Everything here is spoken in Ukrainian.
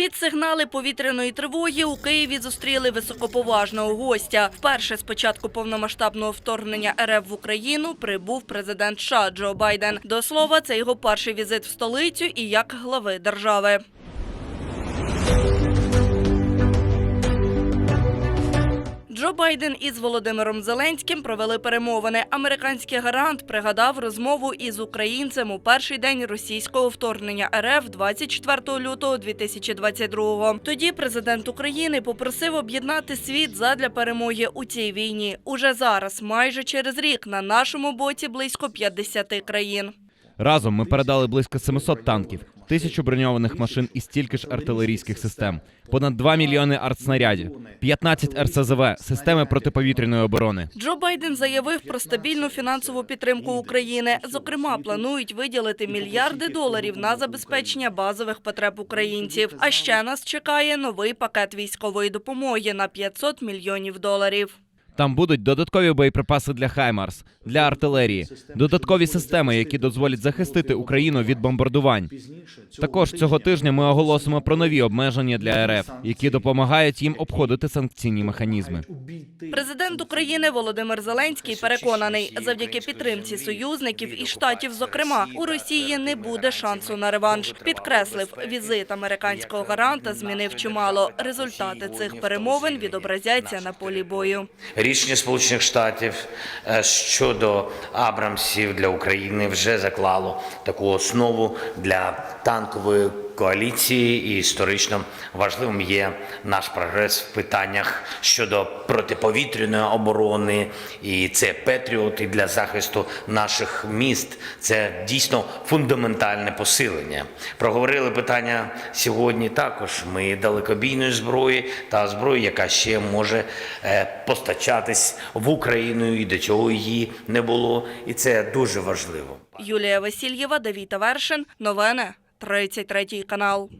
Під сигнали повітряної тривоги у Києві зустріли високоповажного гостя. Вперше з початку повномасштабного вторгнення РФ в Україну прибув президент США Джо Байден. До слова, це його перший візит в столицю і як глави держави. Байден із Володимиром Зеленським провели перемовини. Американський гарант пригадав розмову із українцем у перший день російського вторгнення РФ 24 лютого 2022-го. Тоді президент України попросив об'єднати світ задля перемоги у цій війні. Уже зараз, майже через рік, на нашому боці близько 50 країн. Разом ми передали близько 700 танків, тисячу броньованих машин і стільки ж артилерійських систем, понад 2 мільйони артснарядів, 15 РСЗВ, системи протиповітряної оборони. Джо Байден заявив про стабільну фінансову підтримку України. Зокрема, планують виділити мільярди доларів на забезпечення базових потреб українців. А ще нас чекає новий пакет військової допомоги на 500 мільйонів доларів. Там будуть додаткові боєприпаси для Хаймарс, для артилерії, додаткові системи, які дозволять захистити Україну від бомбардувань. Також цього тижня ми оголосимо про нові обмеження для РФ, які допомагають їм обходити санкційні механізми. Президент України Володимир Зеленський переконаний, завдяки підтримці союзників і штатів, зокрема, у Росії не буде шансу на реванш. Підкреслив, візит американського гаранта змінив чимало. Результати цих перемовин відобразяться на полі бою. Рішення Сполучених Штатів е, щодо Абрамсів для України вже заклало таку основу для танкової коаліції, і історично важливим є наш прогрес в питаннях щодо протиповітряної оборони, і це Петріот і для захисту наших міст. Це дійсно фундаментальне посилення. Проговорили питання сьогодні також. Ми далекобійної зброї та зброї, яка ще може е, постачатись в Україну, і до цього її не було. І це дуже важливо. Юлія Васильєва, Давіта Вершин. Новини 33 канал.